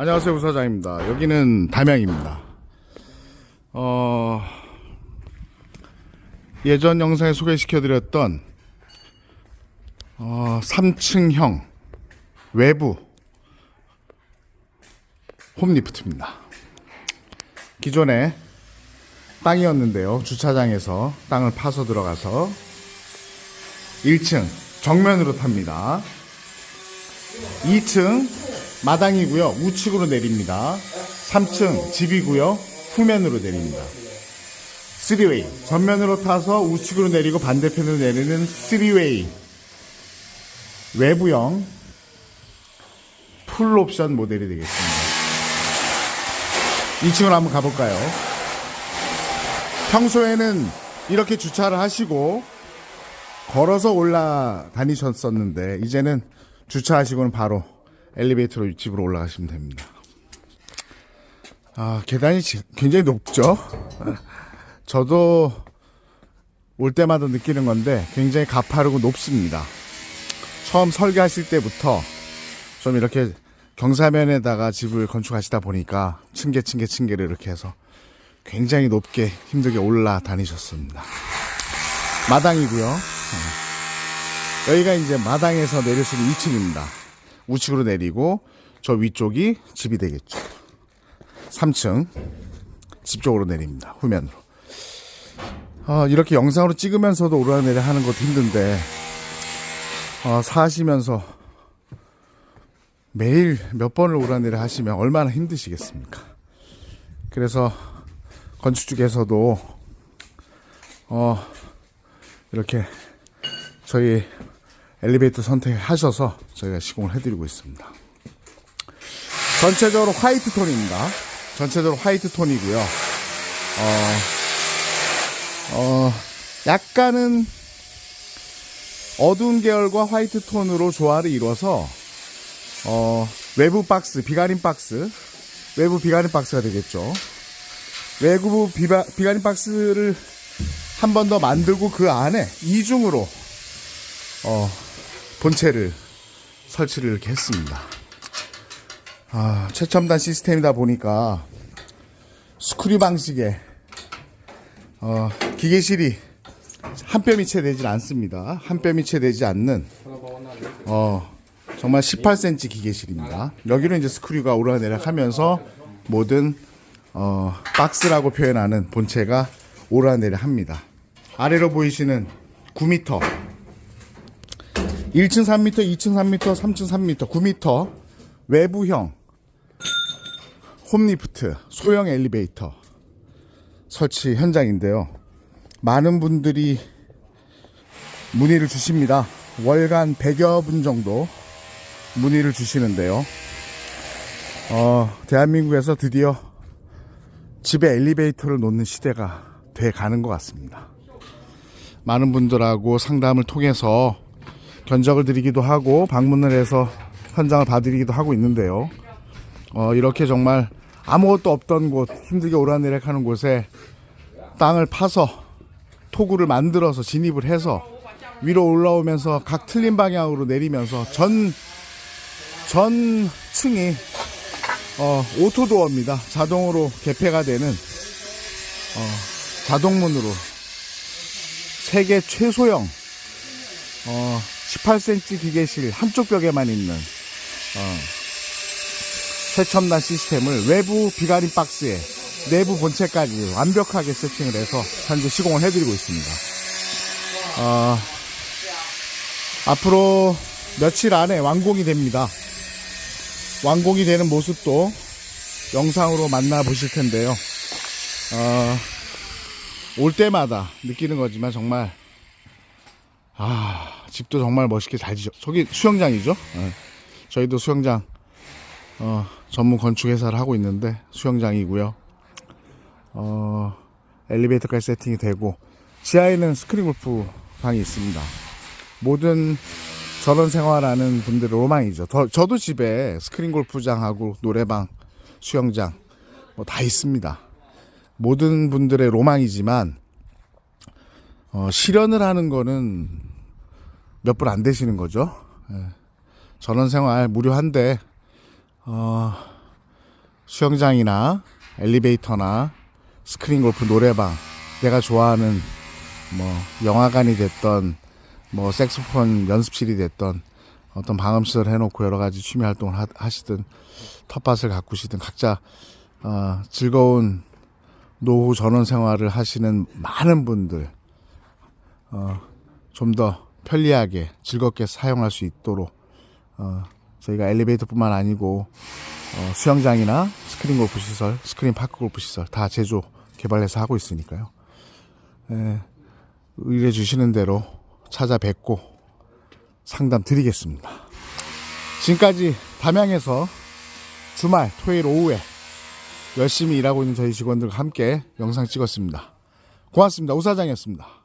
안녕하세요 부사장입니다. 여기는 담양입니다. 어, 예전 영상에 소개시켜 드렸던 어, 3층형 외부 홈리프트입니다. 기존에 땅이었는데요. 주차장에서 땅을 파서 들어가서 1층 정면으로 탑니다. 2층 마당이고요. 우측으로 내립니다. 3층 집이고요. 후면으로 내립니다. 3웨이 전면으로 타서 우측으로 내리고 반대편으로 내리는 3웨이 외부형 풀 옵션 모델이 되겠습니다. 2층으로 한번 가볼까요? 평소에는 이렇게 주차를 하시고 걸어서 올라다니셨었는데 이제는 주차하시고는 바로 엘리베이터로 집으로 올라가시면 됩니다. 아 계단이 지- 굉장히 높죠. 저도 올 때마다 느끼는 건데 굉장히 가파르고 높습니다. 처음 설계하실 때부터 좀 이렇게 경사면에다가 집을 건축하시다 보니까 층계 층계 층계를 이렇게 해서 굉장히 높게 힘들게 올라다니셨습니다. 마당이고요. 어. 여기가 이제 마당에서 내릴 수 있는 2층입니다. 우측으로 내리고 저 위쪽이 집이 되겠죠. 3층 집 쪽으로 내립니다. 후면으로. 어, 이렇게 영상으로 찍으면서도 오르내려 하는 것도 힘든데 어, 사시면서 매일 몇 번을 오르내려 하시면 얼마나 힘드시겠습니까? 그래서 건축 쪽에서도 어, 이렇게 저희 엘리베이터 선택하셔서 저희가 시공을 해드리고 있습니다. 전체적으로 화이트 톤입니다. 전체적으로 화이트 톤이고요. 어, 어, 약간은 어두운 계열과 화이트 톤으로 조화를 이뤄서 어, 외부 박스, 비가림 박스, 외부 비가림 박스가 되겠죠. 외부 비바, 비가림 박스를 한 번 더 만들고 그 안에 이중으로 어, 본체를 설치를 이렇게 했습니다. 아, 최첨단 시스템이다 보니까 스크류 방식의 어, 기계실이 한 뼘이 채 되질 않습니다. 한 뼘이 채 되지 않는 어, 정말 18cm 기계실입니다. 여기는 이제 스크류가 오르내락 하면서 모든 어, 박스라고 표현하는 본체가 오르내락 합니다. 아래로 보이시는 9m 1층 3m, 2층 3m, 3층 3m, 9m 외부형 홈리프트 소형 엘리베이터 설치 현장인데요. 많은 분들이 문의를 주십니다. 월간 100여 분 정도 문의를 주시는데요. 어, 대한민국에서 드디어 집에 엘리베이터를 놓는 시대가 돼 가는 것 같습니다. 많은 분들하고 상담을 통해서 견적을 드리기도 하고 방문을 해서 현장을 봐드리기도 하고 있는데요. 어, 이렇게 정말 아무것도 없던 곳, 힘들게 오르내락하는 곳에 땅을 파서 토구를 만들어서 진입을 해서 위로 올라오면서 각 틀린 방향으로 내리면서 전, 전 층이 어, 오토도어입니다. 자동으로 개폐가 되는 어, 자동문으로 세계 최소형 어, 18cm 기계실 한쪽 벽에만 있는 어, 최첨단 시스템을 외부 비가림 박스에 내부 본체까지 완벽하게 세팅을 해서 현재 시공을 해드리고 있습니다. 어, 앞으로 며칠 안에 완공이 됩니다. 완공이 되는 모습도 영상으로 만나보실 텐데요. 어, 올 때마다 느끼는 거지만 정말 아 집도 정말 멋있게 잘 지죠. 저기 수영장이죠. 예. 저희도 수영장 어, 전문 건축 회사를 하고 있는데 수영장이고요. 어, 엘리베이터까지 세팅이 되고 지하에는 스크린 골프 방이 있습니다. 모든 전원 생활하는 분들의 로망이죠. 더- 저도 집에 스크린 골프장하고 노래방, 수영장 뭐 다 있습니다. 모든 분들의 로망이지만 어, 실현을 하는 거는 몇 분 안 되시는 거죠. 예. 전원 생활 무료한데 어, 수영장이나 엘리베이터나 스크린 골프 노래방 내가 좋아하는 뭐 영화관이 됐던 뭐 색소폰 연습실이 됐던 어떤 방음시설 해놓고 여러 가지 취미 활동을 하, 하시든 텃밭을 가꾸시든 각자 어, 즐거운 노후 전원 생활을 하시는 많은 분들 어, 좀더 편리하게 즐겁게 사용할 수 있도록 어, 저희가 엘리베이터뿐만 아니고 어, 수영장이나 스크린 골프 시설, 스크린 파크 골프 시설 다 제조 개발해서 하고 있으니까요. 예, 의뢰 주시는 대로 찾아뵙고 상담 드리겠습니다. 지금까지 담양에서 주말 토요일 오후에 열심히 일하고 있는 저희 직원들과 함께 영상 찍었습니다. 고맙습니다. 우사장이었습니다.